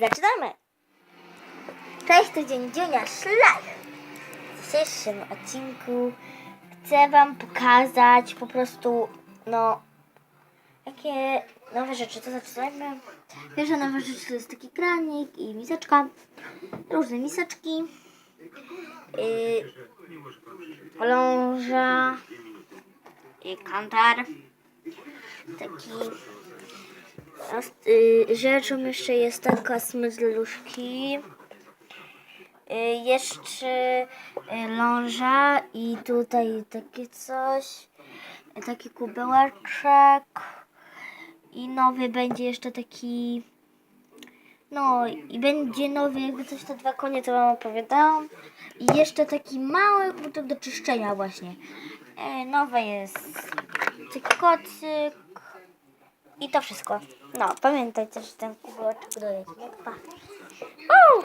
Zaczynamy! Cześć, to dzień Dziunia Szlach! W dzisiejszym odcinku chcę Wam pokazać po prostu, no, jakie nowe rzeczy. To zaczynajmy. Pierwsza nowa rzecz to jest taki kranik i miseczka. Różne miseczki. Yy, kantar. Taki Y, rzeczą jeszcze jest taka smydluszki. Y, jeszcze y, ląża i tutaj takie coś. Taki kubełeczek. I nowy będzie jeszcze taki. No i będzie nowy, jakby coś te dwa konie, to wam opowiadałam. I jeszcze taki mały butek do czyszczenia właśnie. Nowe jest taki kocyk. I to wszystko. No, pamiętajcie, że ten kubeczek do. Pa!